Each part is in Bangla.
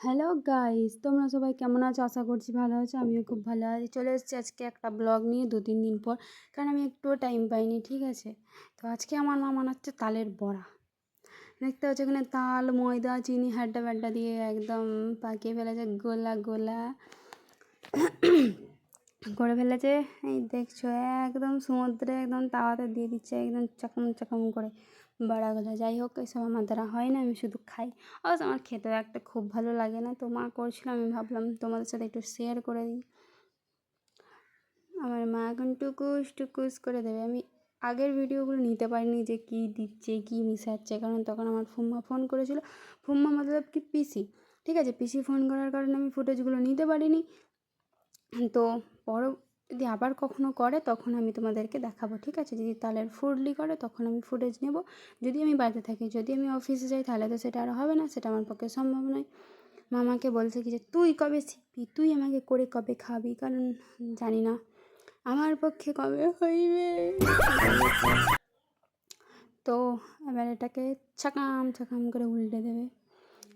হ্যালো গাইস তোমরা সবাই কেমন আছো? আশা করছি ভালো আছো। আমিও খুব ভালো আছি। চলে এসেছি আজকে একটা ব্লগ নিয়ে দু তিন দিন পর, কারণ আমি একটুও টাইম পাইনি, ঠিক আছে? তো আজকে আমার মা বানাচ্ছে তালের বড়া। দেখতে পাচ্ছ এখানে তাল, ময়দা, চিনি হ্যাড্ডা ব্যাড্ডা দিয়ে একদম পাকিয়ে ফেলেছে, গোলা গোলা। করে ফেলেছে এই দেখছ, একদম সমুদ্রে একদম তাওয়াতে দিয়ে দিচ্ছে, একদম চাকম চাকম করে বড়াগুলো। যাই হোক, এসব আমার দ্বারা হয় না, আমি শুধু খাই। অবশ্য আমার খেতেও একটা খুব ভালো লাগে না। তো মা করছিল, আমি ভাবলাম তোমাদের সাথে একটু শেয়ার করে দিই। আমার মা এখন টুকুস টুকুস করে দেবে। আমি আগের ভিডিওগুলো নিতে পারিনি যে কী দিচ্ছে, কী মিশাচ্ছে। কারণ তখন আমার ফুম্মা ফোন করেছিল। ফুম্মা মতলব কি পিসি ঠিক আছে? পিসি ফোন করার কারণে আমি ফুটেজগুলো নিতে পারিনি। তো পর, যদি আবার কখনো করে, তখন আমি তোমাদেরকে দেখাবো, ঠিক আছে? যদি তালের ফুডলি করে, তখন আমি ফুটেজ নেব। যদি আমি বাড়িতে থাকি, যদি আমি অফিসে যাই, তাহলে তো সেটা আর হবে না, সেটা আমার পক্ষে সম্ভব নয়। মামাকে বলছে কি যে, তুই কবে শিখবি? তুই আমাকে করে কবে খাবি? কারণ জানি না, আমার পক্ষে কবে হইবে? তো এবার এটাকে ছাকাম ছাকাম করে উল্টে দেবে।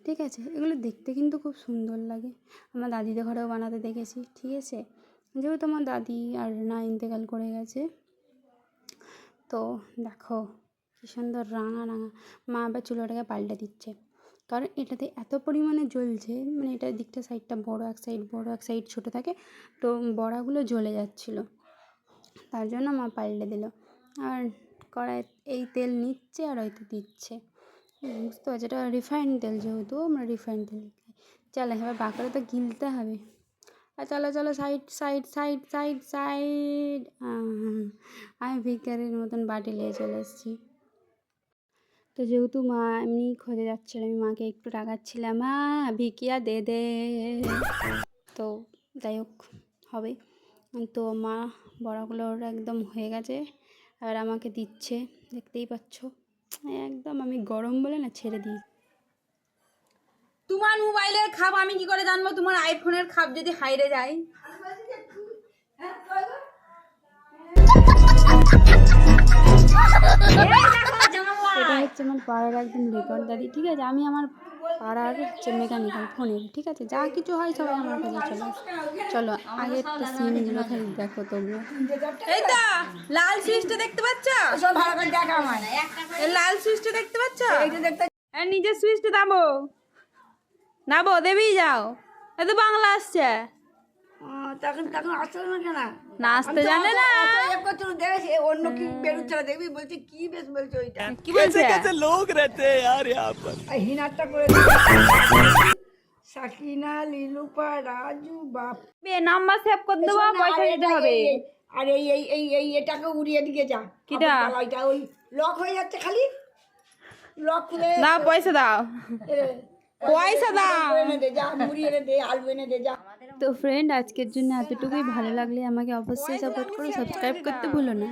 ঠিক আছে? এগুলো দেখতে কিন্তু খুব সুন্দর লাগে। আমার দাদিদের ঘরেও বানাতে দেখেছি, ঠিক আছে? যেহেতু আমার দাদি আর না ইন্তেকাল করে গেছে, তো দেখো কী সুন্দর রাঙা রাঙা। মা আবার চুলোটাকে পাল্টে দিচ্ছে। কারণ এটাতে এত পরিমাণে জ্বলছে মানে এটার দিকটা সাইডটা বড়, এক সাইড বড়, এক সাইড ছোটো থাকে, তো বড়াগুলো জ্বলে যাচ্ছিল। তার জন্য মা পাল্টে দিল। আর কড়াই এই তেল নিচ্ছে আর হয়তো দিচ্ছে। বুঝতে পারছি। এটা রিফাইন্ড তেল যেহেতু, আমরা রিফাইন্ড তেল খাই। চলো, এবার বাঁকড়া তো গিলতে হবে। আর চলো চলো side side side side side আমি ভিকারির মতন বাটি নিয়ে চলে এসেছি। তো যেহেতু মা এমনি খোঁজে যাচ্ছিল, আমি মাকে একটু টাকাচ্ছিলাম মা ভিকিয়া দে দে। তো যাই হোক, হবে। তো মা বড়াগুলোর একদম হয়ে গেছে। আর আমাকে দিচ্ছে, দেখতেই পাচ্ছ। একদম আমি গরম বলে না ছেড়ে দিই। তোমার মোবাইলের খাপ আমি কি করে জানব? তোমার আইফোনের খাপ যদি হাইরে যায়। এটা হচ্ছে আমার পাড়ার একদম রেকর্ডারি ঠিক আছে? আমি আমার পাড়ার হচ্ছে মেকানিক্যাল ফোনের ঠিক আছে? যা কিছু হয় সবাই আমার কাছে চলো চলো আগে একটা সিনগুলো খালি দেখো তোমরা। এই তো লাল সুইচটা দেখতে পাচ্ছ? সব ভালো করে দেখা আমার এই লাল সুইচটা দেখতে পাচ্ছ? এইটা দেখতে আর নিজের সুইচটা দাবো নাবো দেবেই যাও। এত বাংলা আসছে। তখন তখন আসতে না কেন নাচতে জানে না করছিল দেখেছি অন্য কি বেরোচ্ছে না দেখবি বলছে কি বেশ বলছে ওইটা কি বলছে लोग रहते हैं यार यहाँ पर আর হিনারটা করে সাকিনা লিলুপা রাজু বাপ নাম্বার সেভ করে দেবো পয়সা দিতে হবে আর এই এই এই এই এটাকে উড়িয়ে দিকে যা কিটা? আমার গলাটা ওই লক হয়ে যাচ্ছে খালি লক খুলে দাও পয়সা দাও এ, পয়সা দাও এনে দে যা মুড়ি এনে দে আলু এনে দে যা তো ফ্রেন্ড আজকের জন্য এতটুকুই। ভালো লাগলে আমাকে অবশ্যই সাপোর্ট করো সাবস্ক্রাইব করতে ভুলো না।